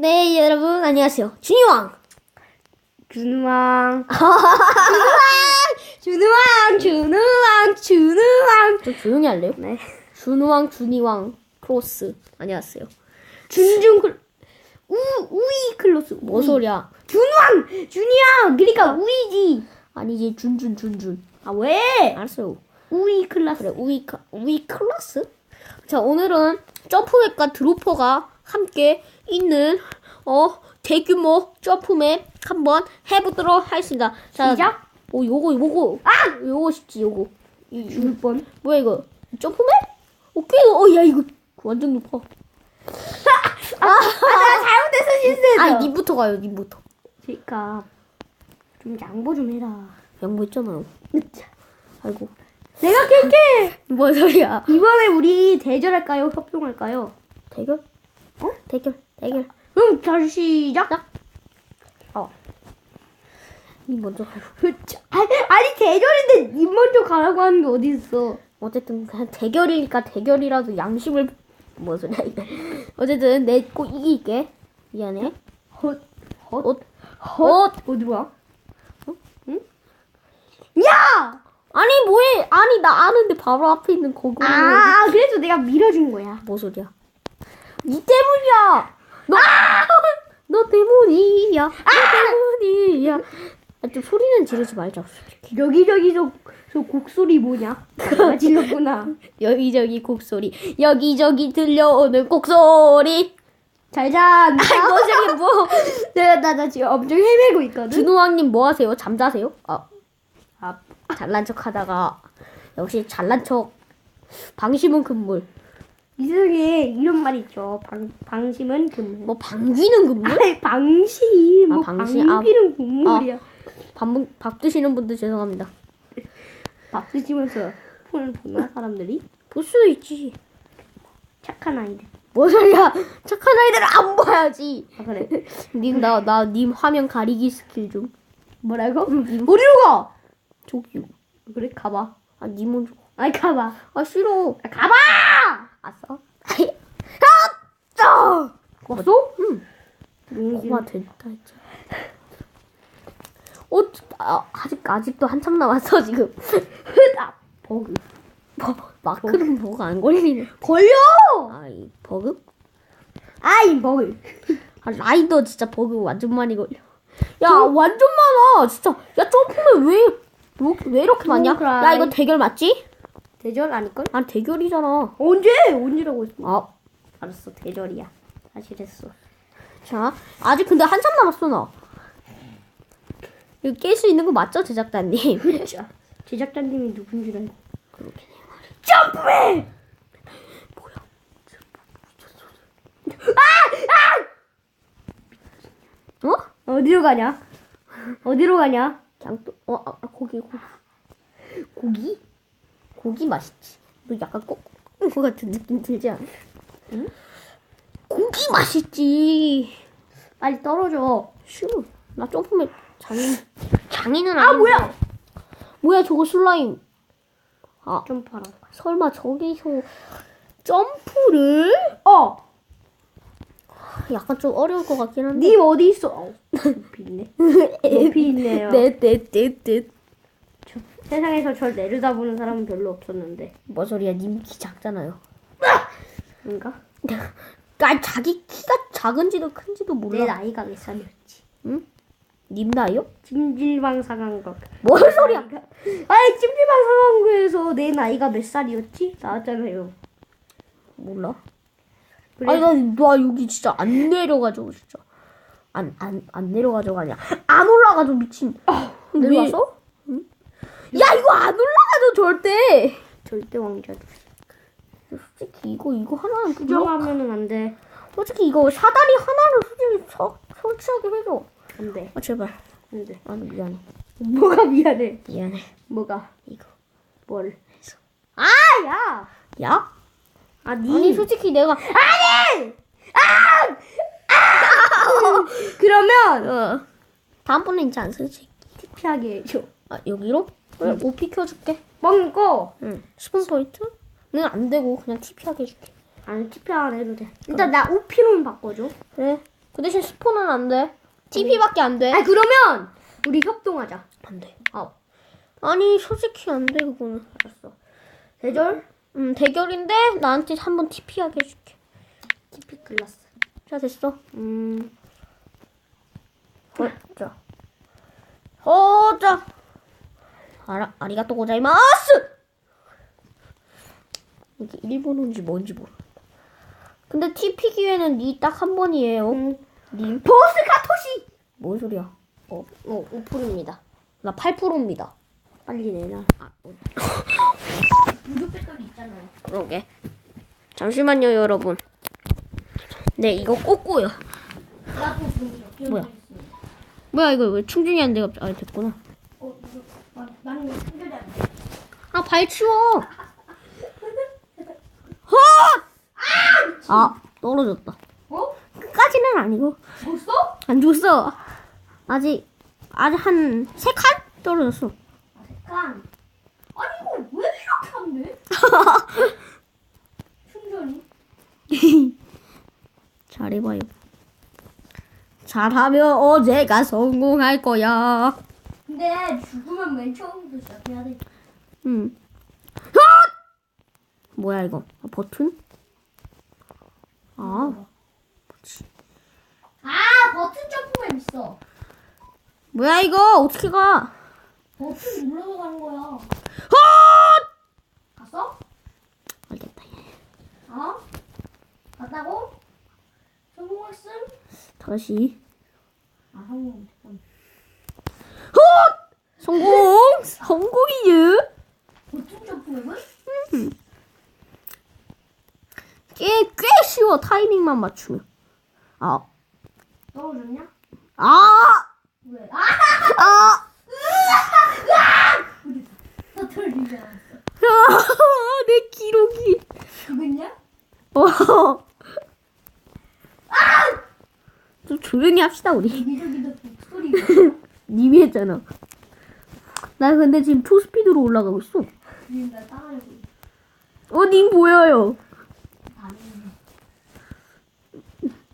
네, 여러분, 안녕하세요. 준이왕! 준우왕. 준우왕, 준우왕, 준우왕. 좀 조용히 할래요? 네. 준우왕, 준이왕, 크로스. 안녕하세요. 준준 클, 우, 우이 클로스. 뭐 우이. 소리야? 준우왕, 준이왕. 그러니까 우이지. 아니지, 준준, 준준. 아, 왜? 알았어요. 우이 클라스. 그래, 우이, 카- 우이 클래스? 자, 오늘은 점프맵과 드로퍼가 함께 있는, 어, 대규모 점프맵 한번 해보도록 하겠습니다. 자, 시작. 오, 요거, 요거. 아! 요거 쉽지, 요거. 이, 죽을 뻔. 뭐야, 이거? 점프맵? 오케이, 어, 야, 이거 완전 높아. 아, 나 잘못해서 실수했어. 아, 님부터 가요, 님부터. 그러니까 좀 양보 좀 해라. 양보했잖아요. 아이고. 내가 깰게. 뭔 소리야? 이번에 우리 대절할까요? 협동할까요? 대결? 어? 대결, 대결. 그럼 다시 시작. 어. 니 먼저. 그쵸. 아니, 아니 대결인데 님 먼저 가라고 하는 게 어디 있어? 어쨌든 그냥 대결이니까 대결이라도 양심을 뭐 소리야 이거. 어쨌든 내 꼭 이길게. 미안해. 헛, 헛, 어? 헛. 어디로 와? 어? 응? 야! 아니 뭐해? 아니 나 아는데 바로 앞에 있는 거기. 아, 그래서 내가 밀어준 거야. 뭐 소리야? 니 때문이야. 너, 너 때문이야. 너 때문이야. 아, 좀 소리는 지르지 말자. 솔직히. 여기저기 저, 저 곡소리 뭐냐? 내가 질렀구나. 여기저기 곡소리, 여기저기 들려오는 곡소리. 잘 자. 아이 뭐 저기 뭐? 내가 나, 나 지금 엄청 헤매고 있거든. 준호왕님 뭐 하세요? 잠자세요? 아, 아, 잘난 척 하다가 역시 잘난 척 방심은 금물. 이 세상에 이런 말 있죠. 방, 방심은 금물. 뭐 방귀는 금물? 아니, 방심. 아, 뭐 방심. 아. 방귀는 국물이야. 밥, 먹- 밥 드시는 분들 죄송합니다. 밥 드시면서 폰을 보나 사람들이? 볼 수도 있지. 착한 아이들. 뭐 소리야? 착한 아이들은 안 봐야지. 아 그래? 님 나 나 님 화면 가리기 스킬 좀. 뭐라고? 어디로 가? 저기요. 그래 가봐. 아, 님 먼저. 아이 가봐. 아 싫어. 아, 가봐. 아싸. 아! 왔어? 응. 응. 고마 됐다 했지. 어, 아, 아직 아직도 한참 남았어 지금. 아, 버그. 뭐, 마크는 뭐가 안 걸리네. 걸려. 아이 버그? 아이 버그. 아, 라이더 진짜 버그 완전 많이 걸려. 야 완전 많아 진짜. 야 점프는 왜, 뭐, 왜 이렇게 많냐? 야 이거 대결 맞지? 대절 아닐걸? 아 대결이잖아. 언제? 언제라고 했어? 아, 알았어 대절이야. 사실 했어. 자 아직 근데 한참 남았어 나. 이거 깰 수 있는 거 맞죠 제작자님? 자, 제작자님이 누군 줄 알고. 그렇게 점프해! 어? 어디로 가냐? 어디로 가냐? 또, 어, 아, 아, 고기, 고기. 고기? 고기 맛있지. 너 약간 꼭, 것 같은 느낌 들지 않아? 응? 고기 맛있지. 빨리 떨어져. 싫어. 나 점프맨 장인, 장인은 아 아닌데. 뭐야? 뭐야, 저거 슬라임. 아, 점프하라. 설마 저기서 점프를? 어. 약간 좀 어려울 것 같긴 한데. 님 어디 있어? 어, 높이 있네. 높이 있네요. 네, 네, 네, 네. 저, 세상에서 절 내려다보는 사람은 별로 없었는데. 뭐 소리야, 님 키 작잖아요. 그런가? 아, 자기 키가 작은지도 큰지도 내 몰라. 나이가 몇 살이었지? 응? 님 나이요? 찜질방 상황극. 뭔 소리야? 아니 찜질방 상황극에서 내 나이가 몇 살이었지? 나왔잖아요. 몰라. 그래. 아니 나, 나 여기 진짜 안 내려가지고 진짜 안 안 안 내려가지고 아니야 안 올라가도 미친 내려왔어? 응? 야 이거 안 올라가도 절대 절대 왕자도. 솔직히 이거 이거 하나는 부정 부정하면은 안 돼. 솔직히 이거 사다리 하나는 솔직히 서, 설치하게 해줘 안 돼. 아 제발 안 돼. 아 미안해 뭐가 미안해? 미안해 뭐가? 이거 뭘? 아, 야! 야 아, 니. 아니 솔직히 내가 아니! 아! 그러면 어 다음번에 이제 안 쓰지 TP하게 해줘. 아 여기로 응. 오피 켜줄게 먹고 응 스폰 포인트는 안 되고 그냥 TP 하게 해줄게 아니 TP 안 해도 돼. 일단 나 우피로는 바꿔줘. 그래 그 대신 스폰은 안 돼. TP밖에 안 돼. 아 그러면 우리 협동하자. 안 돼. 아 아니 솔직히 안 돼 그거는. 알았어. 대절 음 대결인데 나한테 한번 TP 하게 해줄게. TP 클라스. 자 됐어. 음. 어, 자. 어, 자. 아라, 아리가또 고자이마스! 이게 일본어인지 뭔지 모르겠다. 근데 TP 기회는 니 딱 한 번이에요. 님. 보스 카토시. 뭔 소리야? 어, 어 5%입니다. 나 8%입니다. 빨리 내놔. 아, 어, 무료 배터리 있잖아요. 그러게. 잠시만요, 여러분. 네, 이거 꽂고요. 나도 뭐야? 뭐야, 이거 왜 충전이 안 돼, 갑자기. 아, 됐구나. 어 아, 충전이 안 돼. 아, 발 치워! 아, 떨어졌다. 어? 끝까지는 아니고. 벌써? 안 죽었어. 아직, 아직 한 세 칸? 떨어졌어. 아 잠깐. 아니 이거 왜 이렇게 안 돼? 충전이? 잘해봐요. 잘하면 어제가 성공할 거야. 근데 죽으면 맨 처음부터 시작해야 돼. 응. 헛! 뭐야, 이거? 아, 버튼? 아, 아 버튼 점프맨 있어. 뭐야, 이거? 어떻게 가? 버튼 눌러서 가는 거야. 헛! 갔어? 알겠다, 얘. 어? 갔다고? 성공했음? 다시. 아 성공했어. 헛! 성공! 성공이유? 버튼 점프맨은? 꽤, 꽤 쉬워, 타이밍만 맞추면. 아, 떨어졌냐? 아! 왜? 아! 아! 않았어. 아, 내 기록이. 죽었냐? 어. 좀 조용히 합시다, 우리. 여기저기도 님이 했잖아. 나 근데 지금 초스피드로 올라가고 있어. 나 따라하고 있어. 어, 님 보여요. 아니네.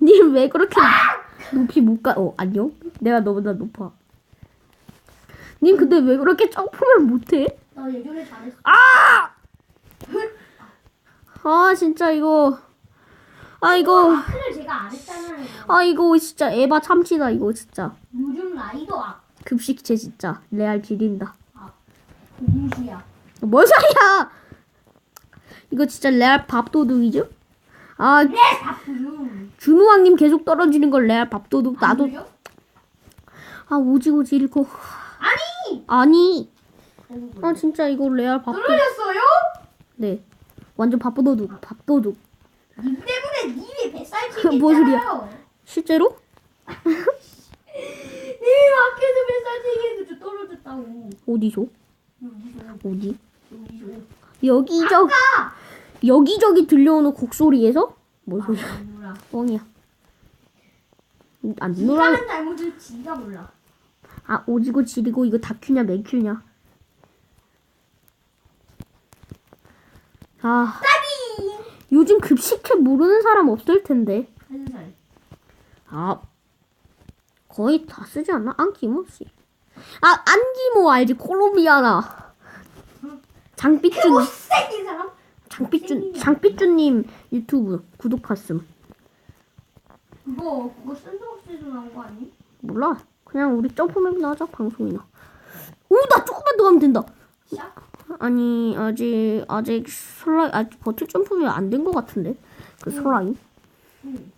님 왜 그렇게 높이 못 가? 어, 안녕? 내가 너보다 높아. 님 근데 왜 그렇게 점프를 못해? 나 예전에 잘했어. 아! 아, 진짜 이거. 아, 이거. 아크를 제가 안 했잖아요. 아, 이거 진짜 에바 참치다, 이거 진짜. 요즘 라이더 아 급식체 진짜. 레알 지린다. 공시야. 뭔 소리야! 이거 진짜 레알 밥도둑이죠? 아, 네. 준우왕님 계속 떨어지는 걸 레알 밥도둑. 나도, 요 아, 오지오지 잃고. 아니. 아니. 아, 아, 진짜 이거 레알 밥도둑. 떨어졌어요? 네. 완전 밥도둑, 밥도둑. 님 때문에 님이 뱃살 찌겠잖아요. 뭔 소리야? 실제로? 님이 밖에서 뱃살 저 떨어졌다고. 어디서? 여기서 어디? 여기서. 여기 저, 아까. 여기저기 들려오는 곡소리에서? 뭔 소리야? 아, 몰라. 뻥이야. 안 놀아. 지가 한 잘못을 지가 몰라. 아, 오지고 지리고 이거 다큐냐, 맥큐냐. 아, 따비. 요즘 급식체 모르는 사람 없을 텐데. 한 살. 아, 거의 다 쓰지 않나? 안기모 씨. 아, 안기모 알지? 콜롬비아나. 장삐준, 못생긴 사람? 장삐준, 장삐준님 유튜브 구독했음. 그거 그거 샌드박스에서 나온 거 아니? 몰라. 그냥 우리 점프맵이나 하자, 방송이나. 오, 나 조금만 더 하면 된다. 시작. 아니, 아직, 아직 슬라임, 아직 버튼 점프맵 안된것 같은데? 그 슬라임? 응.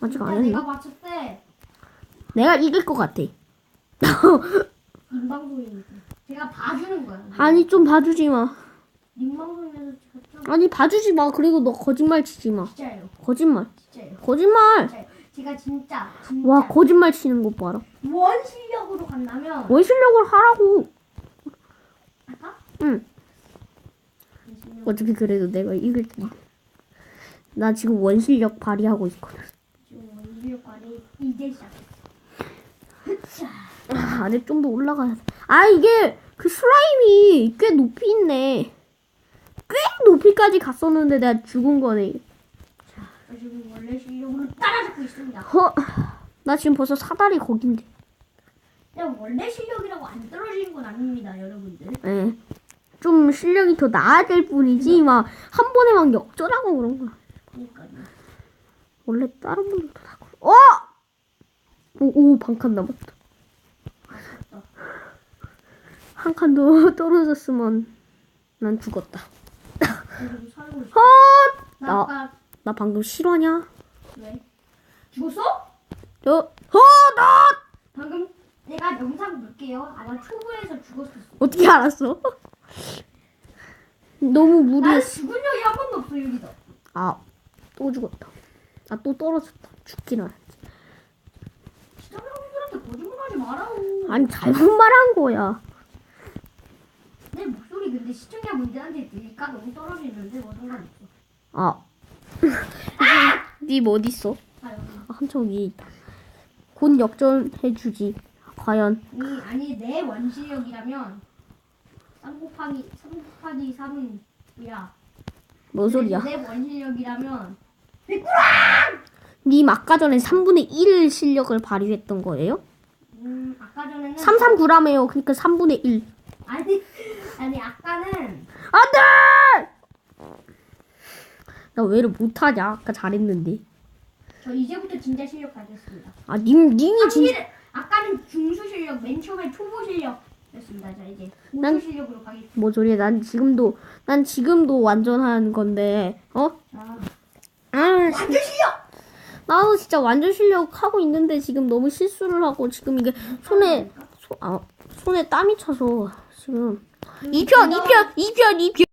아직 안 했나? 내가 봤을 때 내가 이길 것 같아. 인방송이니까 제가 봐주는 거야. 아니, 좀 봐주지 마. 아니, 봐주지 마. 그리고 너 거짓말 치지 마. 진짜예요. 거짓말. 진짜예요. 거짓말. 진짜예요. 제가 진짜 진짜 와, 거짓말 치는 거 봐라. 원 실력으로 간다면 원 실력을 하라고. 할까? 응. 원 실력. 어차피 그래도 내가 이길 텐데. 나 지금 원 실력 발휘하고 있거든. 지금 원 실력 관이 이제 시작했어. 자, 아, 아직 좀더 올라가야 돼. 아, 이게 그 슬라임이 꽤 높이 있네. 꽤 높이까지 갔었는데 내가 죽은 거네. 저 지금 원래 실력으로 따라잡고 있습니다. 허, 나 지금 벌써 사다리 거긴데. 그냥 원래 실력이라고 안 떨어지는 건 아닙니다, 여러분들. 예. 좀 실력이 더 나아야 될 뿐이지, 막, 한 번에 막 역전하고 그런 거야. 그러니까요. 원래 다른 분들도 다 그래. 어! 오, 오, 반칸 남았다. 한 칸도 떨어졌으면 난 죽었다. 헛! 나 나, 방금 실화냐? 왜? 죽었어? 저, 어, 나! 방금 내가 영상 볼게요. 아마 초보에서 죽었었어. 어떻게 알았어? 너무 난 무리했어. 죽은 적이 한 번도 없어 여기서. 아, 또 죽었다. 아, 또 떨어졌다. 죽긴 알. 시청자분들한테 거짓말하지 말아요. 아니, 잘못 말한 거야. 시청자분들한테 들릴까 너무 떨어지는데 뭐 상관없어. 아. 님? 아 여기. 아, 한참 위에 있다. 곧 역전해주지. 과연. 아니 아니 내 원실력이라면 3 곱하기 3 곱하기 3은 뭐야? 뭔 소리야? 내 원실력이라면 님 아까 전에 3분의 1 실력을 발휘했던 거예요? 음 아까 전에는 339라며요. 그러니까 3분의 1. 아니 아니 아까는 안 돼! 나 왜 이렇게 못하냐? 아까 잘했는데. 저 이제부터 진짜 실력 가졌습니다. 아, 님, 님이 진짜. 사실은 아까는 중수 실력, 맨 처음에 초보 실력이었습니다. 자 이제 고수 난- 실력으로 가겠습니다. 뭐 소리야? 난 지금도, 난 지금도 완전한 건데, 어? 자, 아, 완전 실력. 나도 진짜 완전 실력 하고 있는데 지금 너무 실수를 하고 지금 이게 손에, 소, 아, 손에 땀이 차서 지금. 一票一票一票一票